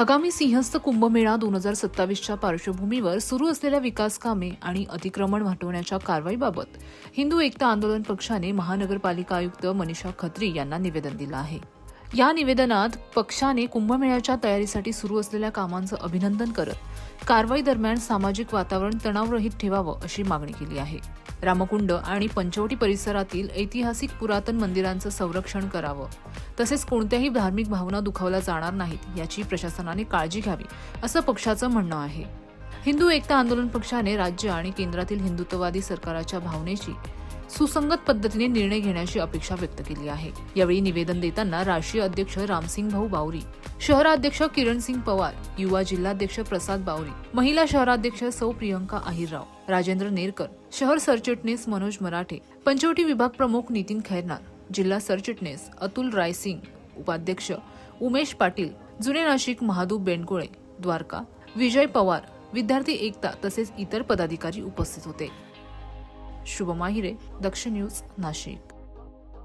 आगामी सिंहस्थ कुंभमेळा दोन हजार सत्तावीसच्या पार्श्वभूमीवर सुरू असलेल्या विकास कामे आणि अतिक्रमण हटवण्याच्या कारवाईबाबत हिंदू एकता आंदोलन पक्षाने महानगरपालिका आयुक्त मनीषा खत्री यांना निवेदन दिलं आहे. या निवेदनात पक्षाने कुंभमेळ्याच्या तयारीसाठी सुरू असलेल्या कामांचं अभिनंदन करत कारवाई दरम्यान सामाजिक वातावरण तणावरहित ठेवावं अशी मागणी केली आहे. रामकुंड आणि पंचवटी परिसरातील ऐतिहासिक पुरातन मंदिरांचं संरक्षण करावं तसेच कोणत्याही धार्मिक भावना दुखावल्या जाणार नाहीत याची प्रशासनाने काळजी घ्यावी असं पक्षाचं म्हणणं आहे. हिंदू एकता आंदोलन पक्षाने राज्य आणि केंद्रातील हिंदुत्ववादी सरकाराच्या भावनेची सुसंगत पद्धतीने निर्णय घेण्याची अपेक्षा व्यक्त केली आहे. यावेळी निवेदन देताना राष्ट्रीय अध्यक्ष रामसिंग भाऊ बावरी शहराध्यक्ष किरणसिंग पवार युवा जिल्हाध्यक्ष प्रसाद बावरी महिला शहराध्यक्ष सौ प्रियंका आहिरराव राजेंद्र नेरकर शहर सरचिटणीस मनोज मराठे पंचवटी विभाग प्रमुख नितीन खैरनार जिल्हा सरचिटणीस अतुल रायसिंग उपाध्यक्ष उमेश पाटील जुने नाशिक महादू बेंडकोळे द्वारका विजय पवार विद्यार्थी एकता तसेच इतर पदाधिकारी उपस्थित होते. शुभम आहिरे दक्ष न्यूज नाशिक.